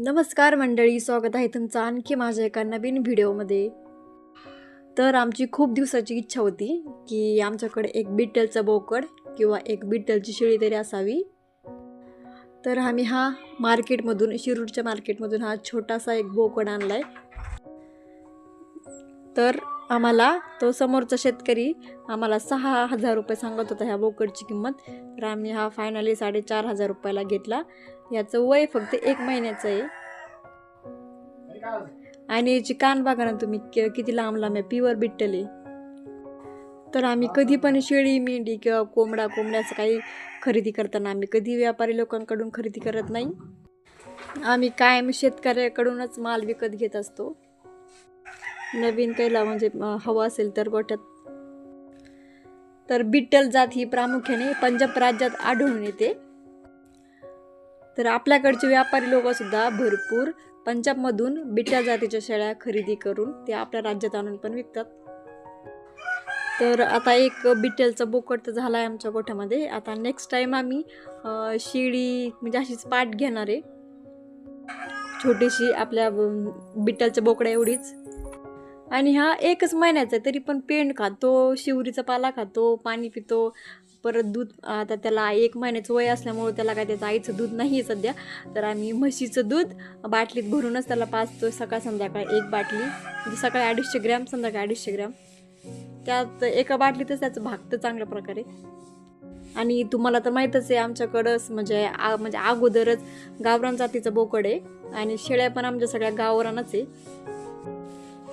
नमस्कार मंडळी स्वागत आहे तुमचं आणखी माझ्या एका नवीन व्हिडिओमध्ये. तर आमची खूप दिवसाची इच्छा होती की आमच्याकडे एक बिट्टलचा बोकड किंवा एक बिट्टलची शेळी तरी असावी. तर आम्ही हा मार्केटमधून शिरूरच्या मार्केटमधून हा छोटासा एक बोकड आणला आहे तर आम्हाला तो समोरचा शेतकरी आम्हाला सहा हजार रुपये सांगत होता ह्या बोकडची किंमत. तर आम्ही हा फायनली साडेचार हजार रुपयाला घेतला. याचं वय फक्त एक महिन्याचं आहे. आणि याची कान बघा ना तुम्ही किती लांब लांब आहे प्युअर बिट्टल आहे. तर आम्ही कधी पण शेळी मेंढी किंवा कोंबडा कोंबड्याचं काही खरेदी करताना आम्ही कधी व्यापारी लोकांकडून खरेदी करत नाही. आम्ही कायम शेतकऱ्याकडूनच माल विकत घेत असतो. नवीन कैला म्हणजे हवं असेल तर गोठ्यात. तर बिट्टल जात ही प्रामुख्याने पंजाब राज्यात आढळून येते. तर आपल्याकडचे व्यापारी लोकसुद्धा भरपूर पंजाबमधून बिट्या जातीच्या शेळ्या खरेदी करून ते आपल्या राज्यात आणून पण विकतात. तर आता एक बिट्टलचा बोकड तर झाला आहे आमच्या गोठ्यामध्ये. आता नेक्स्ट टाईम आम्ही शिडी म्हणजे अशीच पाठ घेणार आहे. छोटीशी आपल्या बिट्टलच्या बोकड्या एवढीच. आणि हा एकच महिन्याचा आहे तरी पण पेंड खातो शिवरीचा पाला खातो पाणी पितो. परत दूध आता त्याला एक महिन्याचं वय असल्यामुळे त्याला काय त्याचं आईचं दूध नाही आहे सध्या. तर आम्ही म्हशीचं दूध बाटलीत भरूनच त्याला पाचतो सकाळ संध्याकाळ एक बाटली म्हणजे सकाळी अडीचशे ग्रॅम संध्याकाळी अडीचशे ग्रॅम. त्यात एका बाटलीतच त्याचं भागतं चांगल्या प्रकारे. आणि तुम्हाला तर माहीतच आहे आमच्याकडंच म्हणजे आ म्हणजे अगोदरच गावरान जातीचं बोकड आहे. आणि शेळ्या पण आमच्या सगळ्या गावरानच आहे.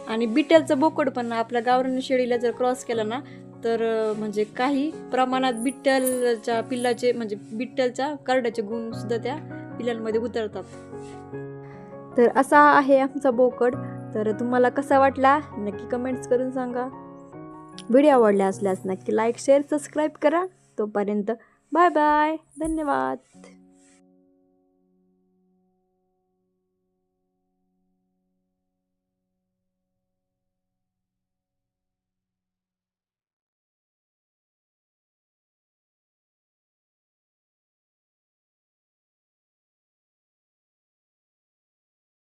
आणि बिट्टलचं बोकड पण आपल्या गावरान शेळीला जर क्रॉस केला ना तर म्हणजे काही प्रमाणात बिट्टलच्या पिल्लाचे म्हणजे बिट्टलच्या करड्याचे गुण सुद्धा त्या पिल्लांमध्ये उतरतात. तर असा आहे आमचा बोकड. तर तुम्हाला कसा वाटला नक्की कमेंट्स करून सांगा. व्हिडिओ आवडला असल्यास नक्की लाईक शेअर सबस्क्राईब करा. तोपर्यंत बाय बाय धन्यवाद.